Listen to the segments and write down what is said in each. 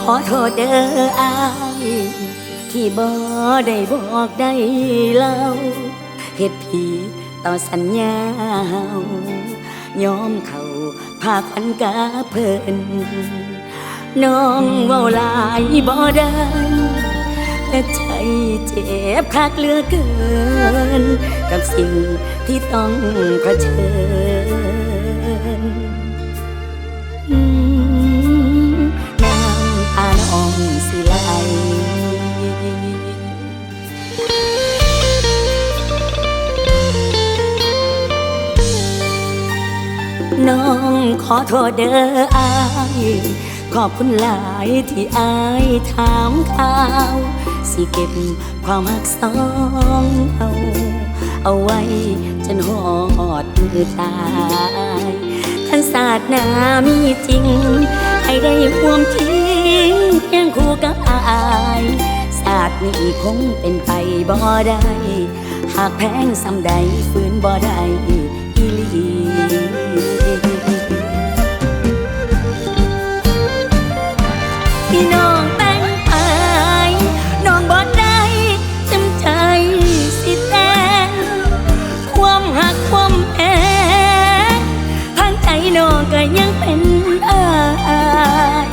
ขอโทษเด้ออาย ที่บ่ได้บอกได้เล่าเหตุผิดต่อสัญญาเฮายอมเขาพาควันกาเพิ่นน้องเว้าลายบ่ได้แต่ใจเจ็บคักเหลือเกิน กับสิ่งที่ต้องเผชิญ น้องขอโทษเด้ออายขอบคุณหลายที่อายถามข่าว สิเก็บความหักสองเอา เอาไว้จนหอดมือตายขันศาสตร์นามีจริง ให้ได้ห่วมทิ้งเพียงคู่กับอายศาสตร์นี้คงเป็นไปบ่ได้ หากแพงสำใดฝืนบ่ได้ พี่น้องแต่งไปน้องบ่ได้จำใจสิแต่งความหักความแพ้ทางใจน้องก็ยังเป็นอาย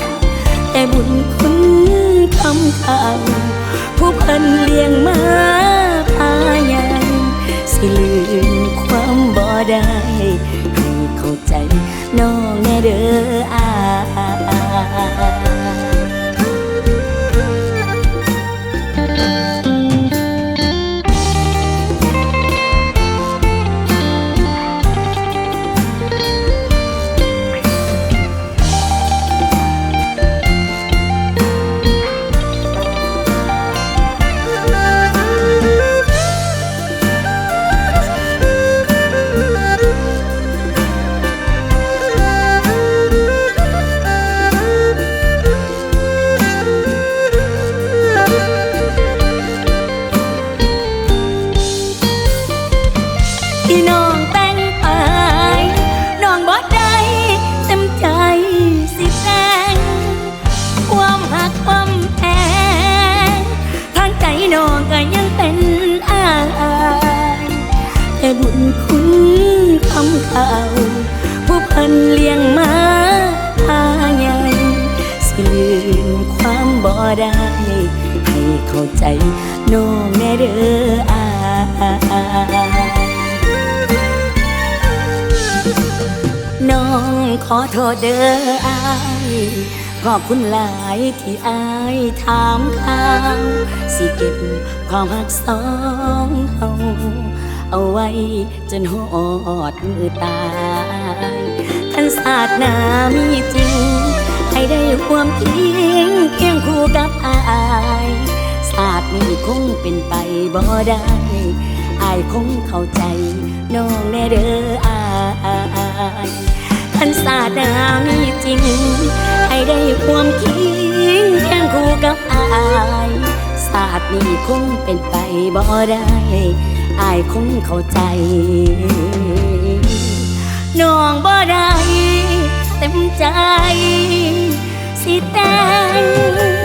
แต่บุญคุณคำข่าผู้เพิ่นเลี้ยงมาพายังสิลืมความ บ่ได้ให้เข้าใจน้องแน่เด้ออา ลืมความบ่ได้ให้เข้าใจน้องแน่เด้ออายน้องขอโทษเด้ออายขอบคุณหลายที่อายถามข่าวสิเก็บความหักสองเฮาเอาไว้จนหอดมือตายขันศาสตร์นามีจริง ให้ได้ความทิ้งเคียงคู่กับอายศาสตร์นี้คงเป็นไปบ่ได้อายคงเข้าใจน้องแน่เด้ออายขันศาสตร์นามีจริง ให้ได้ความคิงเคียงคู่กับอายศาสตร์นี้คงเป็นไปบ่ได้อายคงเข้าใจน้องบ่ได้เต็มใจ สิแต่ง